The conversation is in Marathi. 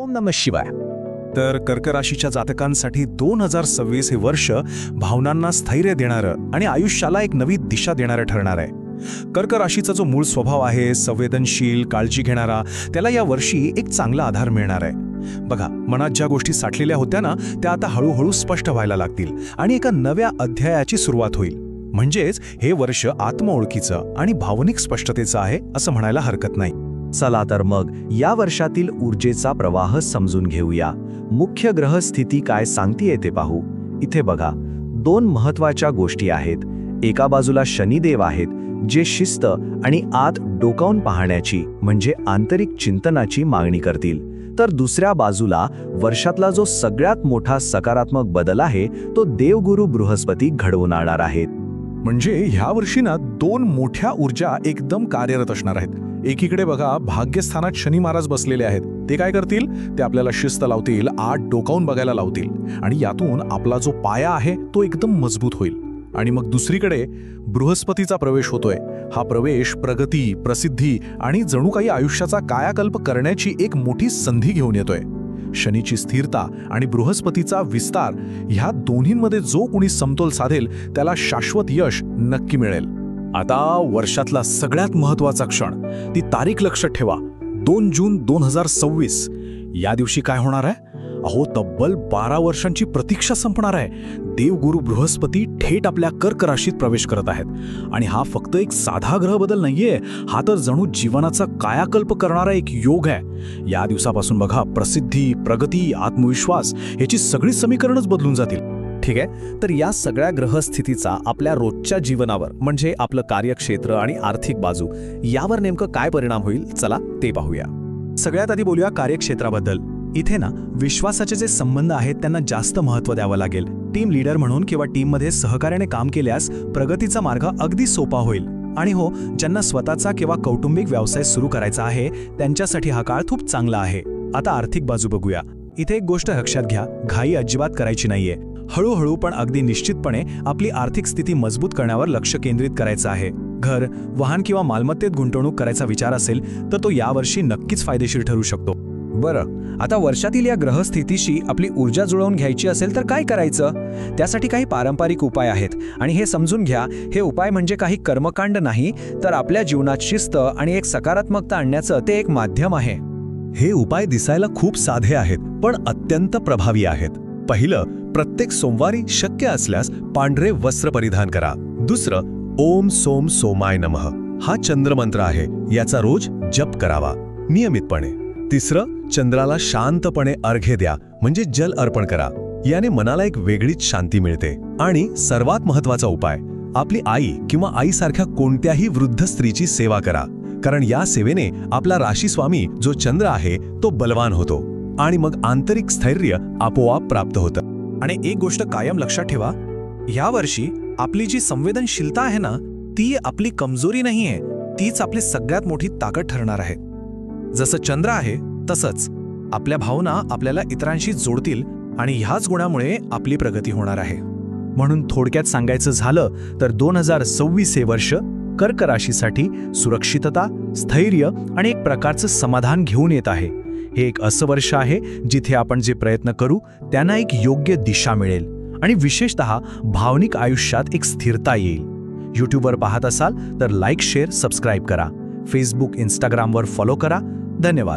ओम नम शिवाय. तर कर्क राशीच्या जातकांसाठी दोन हजार सव्वीस हे वर्ष भावनांना स्थैर्य देणारं आणि आयुष्याला एक नवी दिशा देणारं ठरणार आहे. कर्क राशीचा जो मूळ स्वभाव आहे संवेदनशील काळजी घेणारा त्याला या वर्षी एक चांगला आधार मिळणार आहे. बघा मनात ज्या गोष्टी साठलेल्या होत्या ना त्या आता हळूहळू स्पष्ट व्हायला लागतील आणि एका नव्या अध्यायाची सुरुवात होईल. म्हणजेच हे वर्ष आत्मओळखीचं आणि भावनिक स्पष्टतेचं आहे असं म्हणायला हरकत नाही. चला तर मग या वर्षातील ऊर्जेचा प्रवाह समजून घेऊया. मुख्य ग्रह स्थिती काय सांगतीये ते पाहू. इथे बघा दोन महत्त्वाच्या गोष्टी आहेत. एका बाजूला शनिदेव आहेत जे शिस्त आणि आत डोकावून पाहण्याची म्हणजे आंतरिक चिंतनाची मागणी करतील. तर दुसऱ्या बाजूला वर्षातला जो सगळ्यात मोठा सकारात्मक बदल आहे तो देवगुरु बृहस्पती घडवून आणणार आहेत. म्हणजे ह्या वर्षी ना दोन मोठ्या ऊर्जा एकदम कार्यरत असणार आहेत. एकीकडे बघा भाग्यस्थानात शनी महाराज बसलेले आहेत. ते काय करतील? ते आपल्याला शिस्त लावतील आत डोकावून बघायला लावतील. आणि यातून आपला जो पाया आहे तो एकदम मजबूत होईल. आणि मग दुसरीकडे बृहस्पतीचा प्रवेश होतोय. हा प्रवेश प्रगती प्रसिद्धी आणि जणू काही आयुष्याचा कायाकल्प करण्याची एक मोठी संधी घेऊन येतोय. शनीची स्थिरता आणि बृहस्पतीचा विस्तार ह्या दोन्हींमध्ये जो कुणी समतोल साधेल त्याला शाश्वत यश नक्की मिळेल. आता वर्षातला सगळ्यात महत्त्वाचा क्षण ती तारीख लक्षात ठेवा. दोन जून दोन हजार सव्वीस. या दिवशी काय होणार आहे? अहो तब्बल बारा वर्षांची प्रतीक्षा संपणार आहे. देवगुरु बृहस्पती थेट आपल्या कर्क राशीत प्रवेश करत आहेत. आणि हा फक्त एक साधा ग्रह बदल नाहीये. हा तर जणू जीवनाचा कायाकल्प करणारा एक योग आहे. या दिवसापासून बघा प्रसिद्धी प्रगती आत्मविश्वास याची सगळी समीकरणच बदलून जातील. ठीक आहे? तर या सगळ्या ग्रहस्थितीचा आपल्या रोजच्या जीवनावर म्हणजे आपलं कार्यक्षेत्र आणि आर्थिक बाजू यावर नेमकं काय परिणाम होईल? चला ते पाहूया. सगळ्यात आधी बोलूया कार्यक्षेत्राबद्दल. इथे ना विश्वासाचे जे संबंध आहेत त्यांना जास्त महत्त्व द्यावं लागेल. टीम लीडर म्हणून किंवा टीममध्ये सहकार्याने काम केल्यास प्रगतीचा मार्ग अगदी सोपा होईल. आणि हो ज्यांना स्वतःचा किंवा कौटुंबिक व्यवसाय सुरू करायचा आहे त्यांच्यासाठी हा काळ खूप चांगला आहे. आता आर्थिक बाजू बघूया. इथे एक गोष्ट लक्षात घ्या घाई अजिबात करायची नाहीये. हळूहळू पण अगदी निश्चितपणे आपली आर्थिक स्थिती मजबूत करण्यावर लक्ष केंद्रित करायचं आहे. घर वाहन किंवा मालमत्तेत गुंतवणूक करायचा विचार असेल तर तो यावर्षी नक्कीच फायदेशीर ठरू शकतो. बरं आता वर्षातील या ग्रहस्थितीशी आपली ऊर्जा जुळवून घ्यायची असेल तर काय करायचं? त्यासाठी काही पारंपरिक उपाय आहेत. आणि हे समजून घ्या हे उपाय म्हणजे काही कर्मकांड नाही तर आपल्या जीवनात शिस्त आणि एक सकारात्मकता आणण्याचं ते एक माध्यम आहे. हे उपाय दिसायला खूप साधे आहेत पण अत्यंत प्रभावी आहेत. पहिलं प्रत्येक सोमवारी शक्य असल्यास पांढरे वस्त्र परिधान करा. दुसरं ओम सोम सोमाय नमः. हा चंद्रमंत्र आहे याचा रोज जप करावा नियमितपणे. तिसरं चंद्राला शांतपणे अर्घ्य द्या म्हणजे जल अर्पण करा. याने मनाला एक वेगळीच शांती मिळते. आणि सर्वात महत्त्वाचा उपाय आपली आई किंवा आईसारख्या कोणत्याही वृद्ध स्त्रीची सेवा करा. कारण या सेवेने आपला राशीस्वामी जो चंद्र आहे तो बलवान होतो. आणि मग आंतरिक स्थैर्य आपोआप प्राप्त होतं. आणि एक गोष्ट कायम लक्षात ठेवा यावर्षी आपली जी संवेदनशीलता आहे ना ती आपली कमजोरी नाहीये तीच आपली सगळ्यात मोठी ताकद ठरणार आहे. जसं चंद्र आहे तसंच आपल्या भावना आपल्याला इतरांशी जोडतील आणि ह्याच गुणामुळे आपली प्रगती होणार आहे. म्हणून थोडक्यात सांगायचं झालं तर दोन हजार सव्वीस हे वर्ष कर्क राशीसाठी सुरक्षितता स्थैर्य आणि एक प्रकारचं समाधान घेऊन येत आहे. हे एक असं वर्ष आहे जिथे आपण जे प्रयत्न करू त्यांना एक योग्य दिशा मिळेल. आणि विशेषत भावनिक आयुष्यात एक स्थिरता येईल. यूट्यूबवर पाहत असाल तर लाईक शेअर सबस्क्राईब करा. फेसबुक इंस्टाग्रामवर फॉलो करा. धन्यवाद.